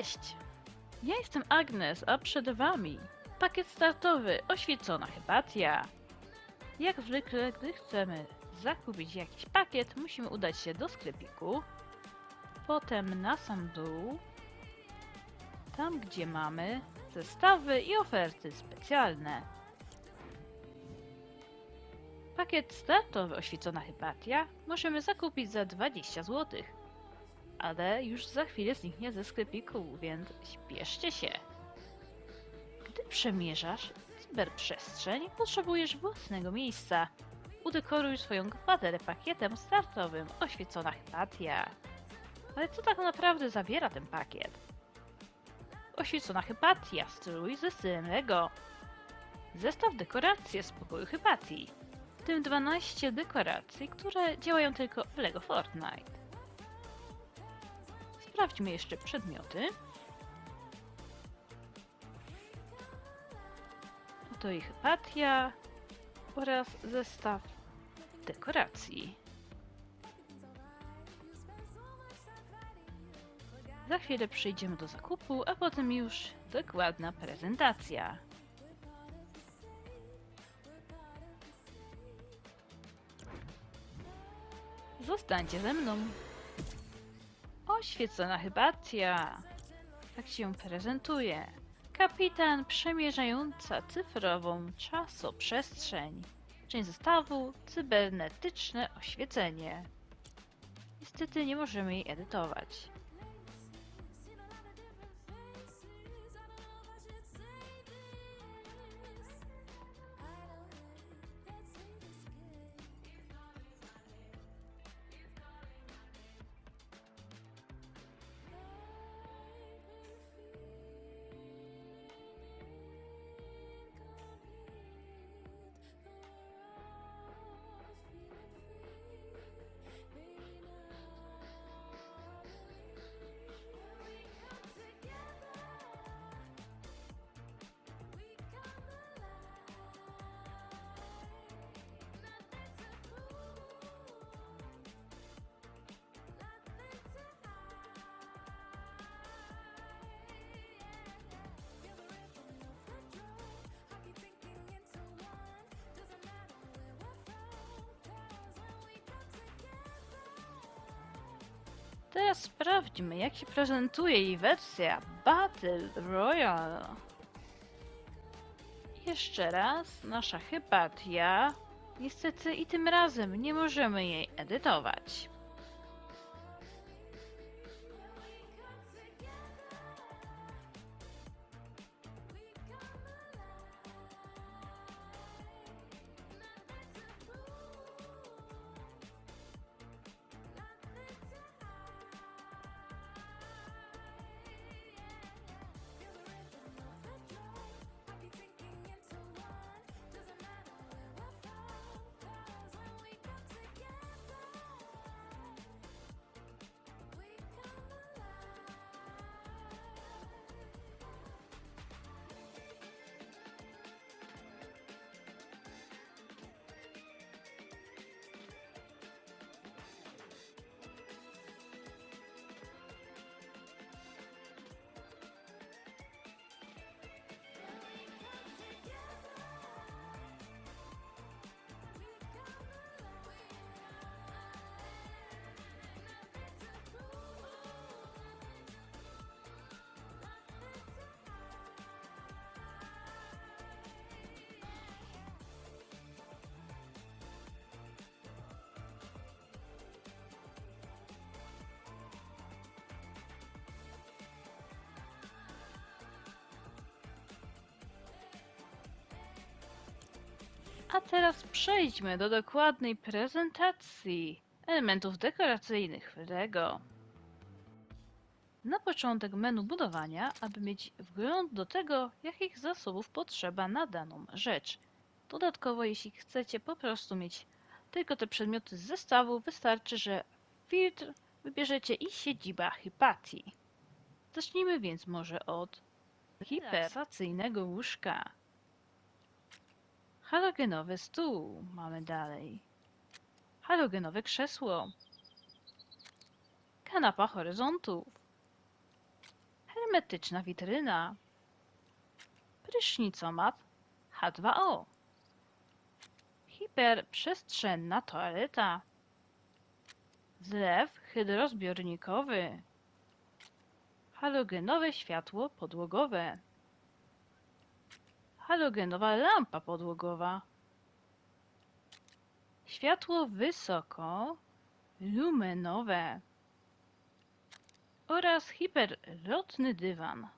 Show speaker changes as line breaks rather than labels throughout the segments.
Cześć! Ja jestem Agnes, a przed wami pakiet startowy Oświecona Hypatia. Jak zwykle, gdy chcemy zakupić jakiś pakiet, musimy udać się do sklepiku, potem na sam dół, tam gdzie mamy zestawy i oferty specjalne. Pakiet startowy Oświecona Hypatia możemy zakupić za 20 zł ale już za chwilę zniknie ze sklepiku, więc śpieszcie się. Gdy przemierzasz cyberprzestrzeń, potrzebujesz własnego miejsca. Udekoruj swoją kwaterę pakietem startowym Oświecona Hypatia. Ale co tak naprawdę zawiera ten pakiet? Oświecona Hypatia, strój ze stylem Lego. Zestaw dekoracje z pokoju Hypatii. W tym 12 dekoracji, które działają tylko w Lego Fortnite. Sprawdźmy jeszcze przedmioty. Oto ich hypatia oraz zestaw dekoracji. Za chwilę przejdziemy do zakupu, a potem już dokładna prezentacja. Zostańcie ze mną. Oświecona hypatia. Tak się prezentuje. Kapitan przemierzająca cyfrową czasoprzestrzeń. Część zestawu cybernetyczne oświecenie. Niestety nie możemy jej edytować. Teraz sprawdźmy, jak się prezentuje jej wersja Battle Royale. Jeszcze raz, nasza hypatia. Niestety i tym razem nie możemy jej edytować. A teraz przejdźmy do dokładnej prezentacji elementów dekoracyjnych w LEGO. Na początek menu budowania, aby mieć wgląd do tego, jakich zasobów potrzeba na daną rzecz. Dodatkowo, jeśli chcecie po prostu mieć tylko te przedmioty z zestawu, wystarczy, że filtr wybierzecie i siedziba Hypatii. Zacznijmy więc może od hipersacyjnego łóżka. Halogenowy stół mamy dalej. Halogenowe krzesło. Kanapa horyzontów. Hermetyczna witryna. Prysznicomat H2O. Hiperprzestrzenna toaleta. Zlew hydrozbiornikowy. Halogenowe światło podłogowe. Halogenowa lampa podłogowa. Światło wysoko lumenowe. Oraz hiperlotny dywan.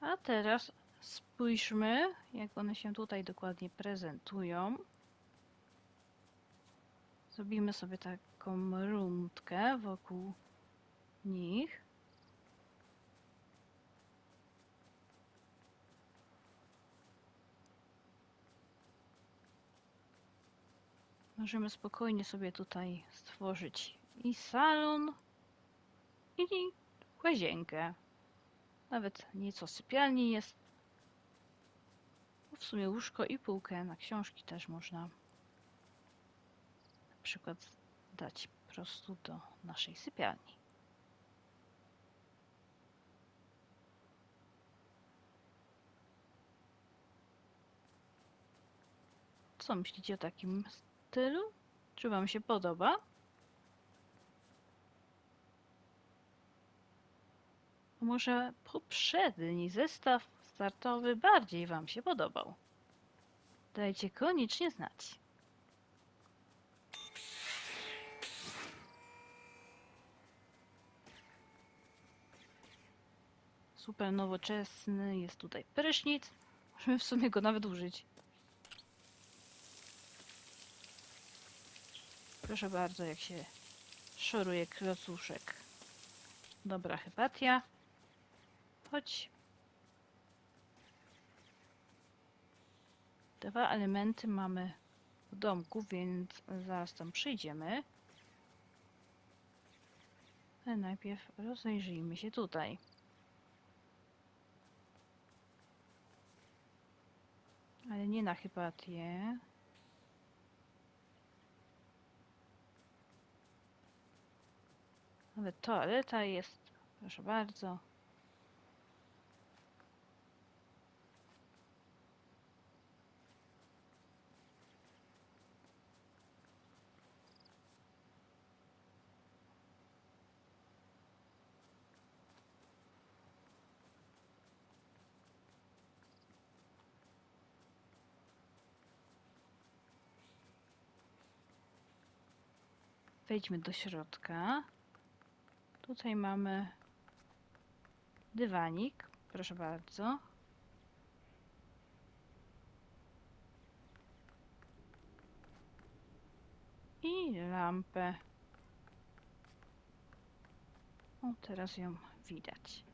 A teraz spójrzmy, jak one się tutaj dokładnie prezentują. Zrobimy sobie taką rundkę wokół nich. Możemy spokojnie sobie tutaj stworzyć i salon, i łazienkę. Nawet nieco sypialni jest. W sumie łóżko i półkę na książki też można na przykład dać po prostu do naszej sypialni. Co myślicie o takim stylu? Czy Wam się podoba? Może poprzedni zestaw startowy bardziej Wam się podobał? Dajcie koniecznie znać. Super nowoczesny jest tutaj prysznic. Możemy w sumie go nawet użyć. Proszę bardzo, jak się szoruje klocuszek. Dobra, hypatia. Chodź. Dwa elementy mamy w domku, więc zaraz tam przyjdziemy. Ale najpierw rozejrzyjmy się tutaj. Ale nie na hypatię. Nawet toaleta jest. Proszę bardzo. Wejdźmy do środka. Tutaj mamy dywanik, proszę bardzo. I lampę. O, teraz ją widać.